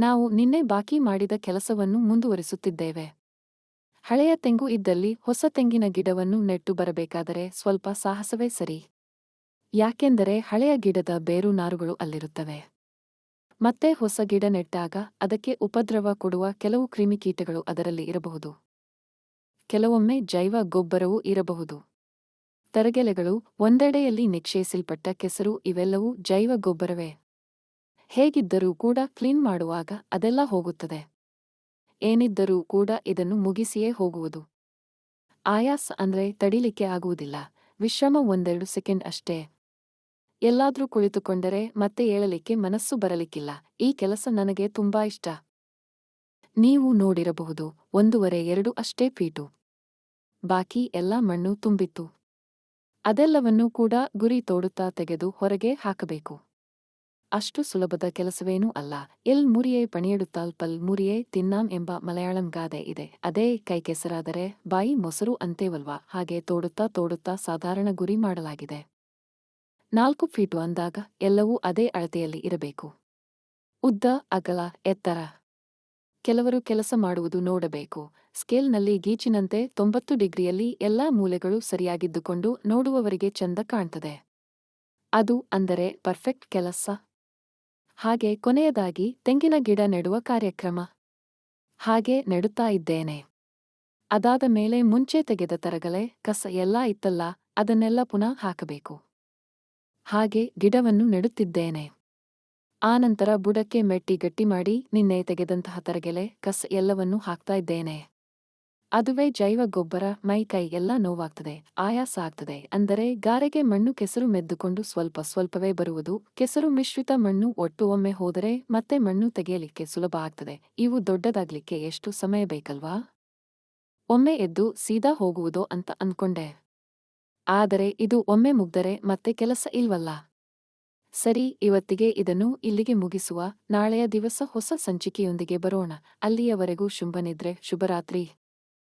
ನಾವು ನಿನ್ನೆ ಬಾಕಿ ಮಾಡಿದ ಕೆಲಸವನ್ನು ಮುಂದುವರಿಸುತ್ತಿದ್ದೇವೆ. ಹಳೆಯ ತೆಂಗು ಇದ್ದಲ್ಲಿ ಹೊಸ ತೆಂಗಿನ ಗಿಡವನ್ನು ನೆಟ್ಟು ಬರಬೇಕಾದರೆ ಸ್ವಲ್ಪ ಸಾಹಸವೇ ಸರಿ. ಯಾಕೆಂದರೆ ಹಳೆಯ ಗಿಡದ ಬೇರು ನಾರುಗಳು ಅಲ್ಲಿರುತ್ತವೆ. ಮತ್ತೆ ಹೊಸ ಗಿಡ ನೆಟ್ಟಾಗ ಅದಕ್ಕೆ ಉಪದ್ರವ ಕೊಡುವ ಕೆಲವು ಕ್ರಿಮಿಕೀಟಗಳು ಅದರಲ್ಲಿ ಇರಬಹುದು. ಕೆಲವೊಮ್ಮೆ ಜೈವ ಗೊಬ್ಬರವೂ ಇರಬಹುದು. ತರಗೆಲೆಗಳು ಒಂದೆಡೆಯಲ್ಲಿ ನಿಕ್ಷೇಪಿಸಲ್ಪಟ್ಟ ಕೆಸರು ಇವೆಲ್ಲವೂ ಜೈವ ಗೊಬ್ಬರವೇ. ಹೇಗಿದ್ದರೂ ಕೂಡ ಕ್ಲೀನ್ ಮಾಡುವಾಗ ಅದೆಲ್ಲ ಹೋಗುತ್ತದೆ. ಏನಿದ್ದರೂ ಕೂಡ ಇದನ್ನು ಮುಗಿಸಿಯೇ ಹೋಗುವುದು. ಆಯಾಸ ಅಂದ್ರೆ ತಡಿಲಿಕ್ಕೆ ಆಗುವುದಿಲ್ಲ. ವಿಶ್ರಮ ಒಂದೆರಡು ಸೆಕೆಂಡ್ ಅಷ್ಟೇ. ಎಲ್ಲಾದ್ರೂ ಕುಳಿತುಕೊಂಡರೆ ಮತ್ತೆ ಏಳಲಿಕ್ಕೆ ಮನಸ್ಸು ಬರಲಿಕ್ಕಿಲ್ಲ. ಈ ಕೆಲಸ ನನಗೆ ತುಂಬಾ ಇಷ್ಟ. ನೀವು ನೋಡಿರಬಹುದು, ಒಂದೂವರೆ ಎರಡು ಅಷ್ಟೇ ಫೀಟು ಬಾಕಿ ಎಲ್ಲ ಮಣ್ಣು ತುಂಬಿತ್ತು. ಅದೆಲ್ಲವನ್ನೂ ಕೂಡ ಗುರಿ ತೋಡುತ್ತಾ ತೆಗೆದು ಹೊರಗೆ ಹಾಕಬೇಕು. ಅಷ್ಟು ಸುಲಭದ ಕೆಲಸವೇನೂ ಅಲ್ಲ. ಎಲ್ ಮುರಿಯೇ ಪಣಿಯಡುತ್ತಾಲ್ ಪಲ್ ಮುರಿಯೇ ತಿನ್ನಾಂ ಎಂಬ ಮಲಯಾಳಂ ಗಾದೆ ಇದೆ. ಅದೇ ಕೈ ಕೆಸರಾದರೆ ಬಾಯಿ ಮೊಸರು ಅಂತೇವಲ್ವಾ? ಹಾಗೆ ತೋಡುತ್ತಾ ತೋಡುತ್ತಾ ಸಾಧಾರಣ ಗುರಿ ಮಾಡಲಾಗಿದೆ. ನಾಲ್ಕು ಫೀಟು ಅಂದಾಗ ಎಲ್ಲವೂ ಅದೇ ಅಳತೆಯಲ್ಲಿ ಇರಬೇಕು. ಉದ್ದ, ಅಗಲ, ಎತ್ತರ. ಕೆಲವರು ಕೆಲಸ ಮಾಡುವುದು ನೋಡಬೇಕು. ಸ್ಕೇಲ್ನಲ್ಲಿ ಗೀಚಿನಂತೆ ತೊಂಬತ್ತು ಡಿಗ್ರಿಯಲ್ಲಿ ಎಲ್ಲಾ ಮೂಲೆಗಳು ಸರಿಯಾಗಿದ್ದುಕೊಂಡು ನೋಡುವವರಿಗೆ ಚಂದ ಕಾಣ್ತದೆ. ಅದು ಅಂದರೆ ಪರ್ಫೆಕ್ಟ್ ಕೆಲಸ ಹಾಗೆ ಕೊನೆಯದಾಗಿ ತೆಂಗಿನ ಗಿಡ ನೆಡುವ ಕಾರ್ಯಕ್ರಮ. ಹಾಗೆ ನೆಡುತ್ತಾ ಇದ್ದೇನೆ. ಅದಾದ ಮೇಲೆ ಮುಂಚೆ ತೆಗೆದ ತರಗಲೆ, ಕಸ ಎಲ್ಲ ಇತ್ತಲ್ಲ, ಅದನ್ನೆಲ್ಲ ಪುನಃ ಹಾಕಬೇಕು. ಹಾಗೆ ಗಿಡವನ್ನು ನೆಡುತ್ತಿದ್ದೇನೆ. ಆನಂತರ ಬುಡಕ್ಕೆ ಮೆಟ್ಟಿ ಗಟ್ಟಿ ಮಾಡಿ ನಿನ್ನೆ ತೆಗೆದಂತಹ ತರಗೆಲೆ, ಕಸ ಎಲ್ಲವನ್ನೂ ಹಾಕ್ತಾ ಇದ್ದೇನೆ. ಅದುವೇ ಜೈವ ಗೊಬ್ಬರ, ಮೈ ಕೈ ಎಲ್ಲ ನೋವಾಗ್ತದೆ, ಆಯಾಸ ಆಗ್ತದೆ. ಅಂದರೆ ಗಾರೆಗೆ ಮಣ್ಣು ಕೆಸರು ಮೆದ್ದುಕೊಂಡು ಸ್ವಲ್ಪ ಸ್ವಲ್ಪವೇ ಬರುವುದು, ಕೆಸರು ಮಿಶ್ರಿತ ಮಣ್ಣು ಒಟ್ಟು ಒಮ್ಮೆ ಹೋದರೆ ಮತ್ತೆ ಮಣ್ಣು ತೆಗೆಯಲಿಕ್ಕೆ ಸುಲಭ ಆಗ್ತದೆ. ಇವು ದೊಡ್ಡದಾಗ್ಲಿಕ್ಕೆ ಎಷ್ಟು ಸಮಯ ಬೇಕಲ್ವಾ? ಒಮ್ಮೆ ಎದ್ದು ಸೀದಾ ಹೋಗುವುದೋ ಅಂತ ಅನ್ಕೊಂಡೆ. ಆದರೆ ಇದು ಒಮ್ಮೆ ಮುಗ್ದರೆ ಮತ್ತೆ ಕೆಲಸ ಇಲ್ವಲ್ಲ? ಸರಿ, ಇವತ್ತಿಗೆ ಇದನ್ನು ಇಲ್ಲಿಗೆ ಮುಗಿಸುವ. ನಾಳೆಯ ದಿವಸ ಹೊಸ ಸಂಚಿಕೆಯೊಂದಿಗೆ ಬರೋಣ. ಅಲ್ಲಿಯವರೆಗೂ ಶುಂಭನಿದ್ರೆ, ಶುಭರಾತ್ರಿ.